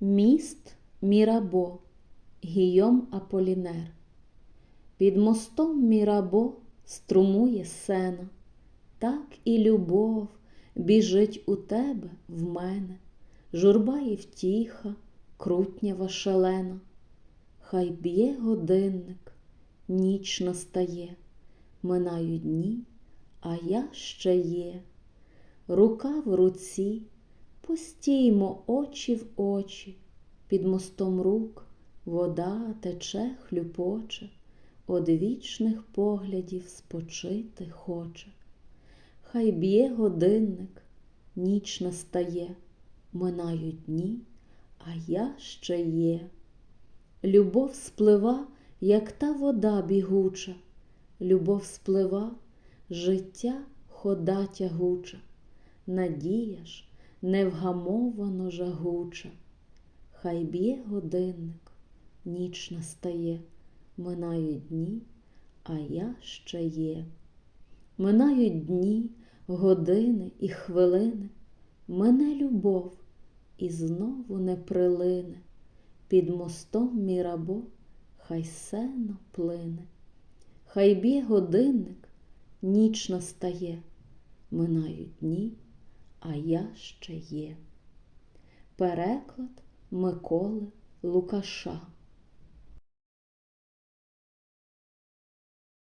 Міст Мірабо, Гійом Аполінер. Під мостом Мірабо струмує сена, так і любов біжить у тебе в мене, журба і втіха, крутнява шалена. Хай б'є годинник, ніч настає, минають дні, а я ще є. Рука в руці, постіймо очі в очі, під мостом рук вода тече, хлюпоче, од вічних поглядів спочити хоче. Хай б'є годинник, ніч настає, минають дні, а я ще є. Любов сплива, як та вода бігуча, любов сплива, життя хода тягуча, надія ж невгамовано жагуча. Хай б'є годинник, ніч настає, минають дні, а я ще є. Минають дні, години і хвилини, мене любов і знову не прилине. Під мостом Мірабо хай сено плине, хай б'є годинник, ніч настає, минають дні, а я ще є. Переклад Миколи Лукаша